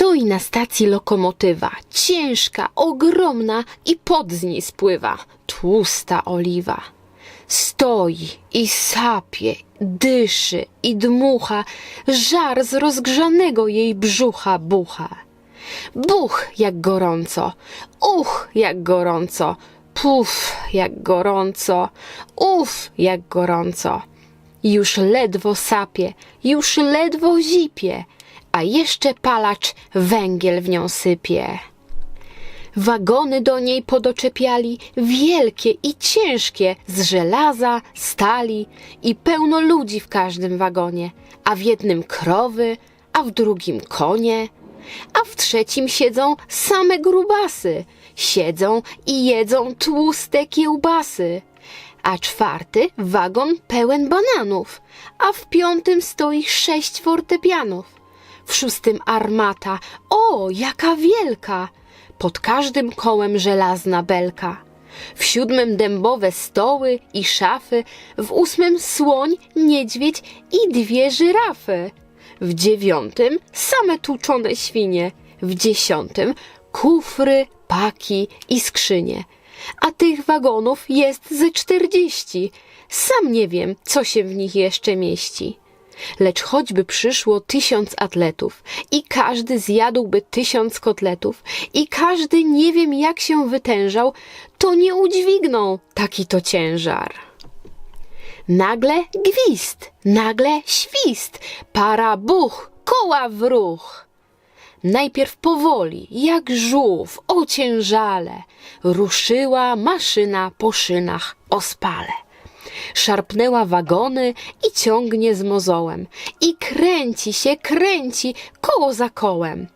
Stoi na stacji lokomotywa, ciężka, ogromna i pod z niej spływa tłusta oliwa. Stoi i sapie, dyszy i dmucha, żar z rozgrzanego jej brzucha bucha. Buch, jak gorąco, uch, jak gorąco, puf, jak gorąco, uf, jak gorąco. Już ledwo sapie, już ledwo zipie, a jeszcze palacz węgiel w nią sypie. Wagony do niej podoczepiali, wielkie i ciężkie, z żelaza, stali i pełno ludzi w każdym wagonie, a w jednym krowy, a w drugim konie, a w trzecim siedzą same grubasy, siedzą i jedzą tłuste kiełbasy, a czwarty wagon pełen bananów, a w piątym stoi sześć fortepianów, w szóstym armata, o, jaka wielka! Pod każdym kołem żelazna belka. W siódmym dębowe stoły i szafy, w ósmym słoń, niedźwiedź i dwie żyrafy. W dziewiątym same tłuczone świnie, w dziesiątym kufry, paki i skrzynie. A tych wagonów jest ze czterdzieści. Sam nie wiem, co się w nich jeszcze mieści. Lecz choćby przyszło tysiąc atletów i każdy zjadłby tysiąc kotletów i każdy nie wiem jak się wytężał, to nie udźwigną taki to ciężar. Nagle gwizd, nagle świst, para buch, koła w ruch. Najpierw powoli, jak żółw, ociężale, ruszyła maszyna po szynach ospale. Szarpnęła wagony i ciągnie z mozołem. I kręci się, kręci, koło za kołem.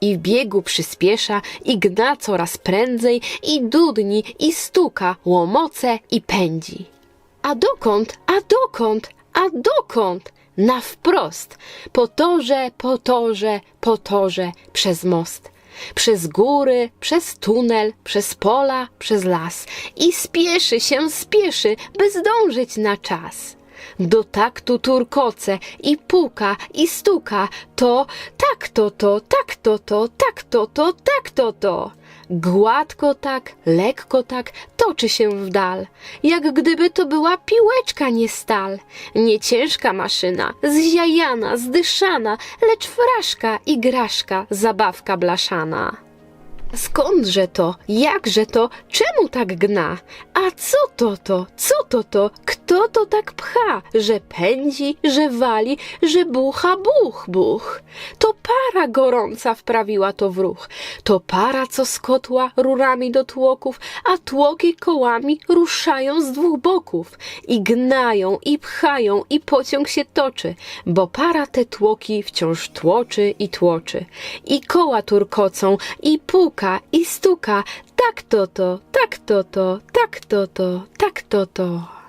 I biegu przyspiesza, i gna coraz prędzej, i dudni, i stuka, łomoce i pędzi. A dokąd, a dokąd, a dokąd? Na wprost, po torze, po torze, po torze, przez most. Przez góry, przez tunel, przez pola, przez las i spieszy się, spieszy, by zdążyć na czas. Do taktu turkoce i puka i stuka, to tak to to, tak to to, tak to to, tak to to. Gładko tak, lekko tak, toczy się w dal, jak gdyby to była piłeczka, nie stal. Nie ciężka maszyna, zziajana, zdyszana, lecz fraszka i graszka, zabawka blaszana. Skądże to? Jakże to? Czemu tak gna? A co to to? Co to to? Kto to tak pcha? Że pędzi, że wali, że bucha buch buch. To para gorąca wprawiła to w ruch. To para, co z kotła rurami do tłoków, a tłoki kołami ruszają z dwóch boków. I gnają, i pchają, i pociąg się toczy, bo para te tłoki wciąż tłoczy i tłoczy. I koła turkocą, i puka, i stuka, tak to to, tak to to, tak to to, tak to to.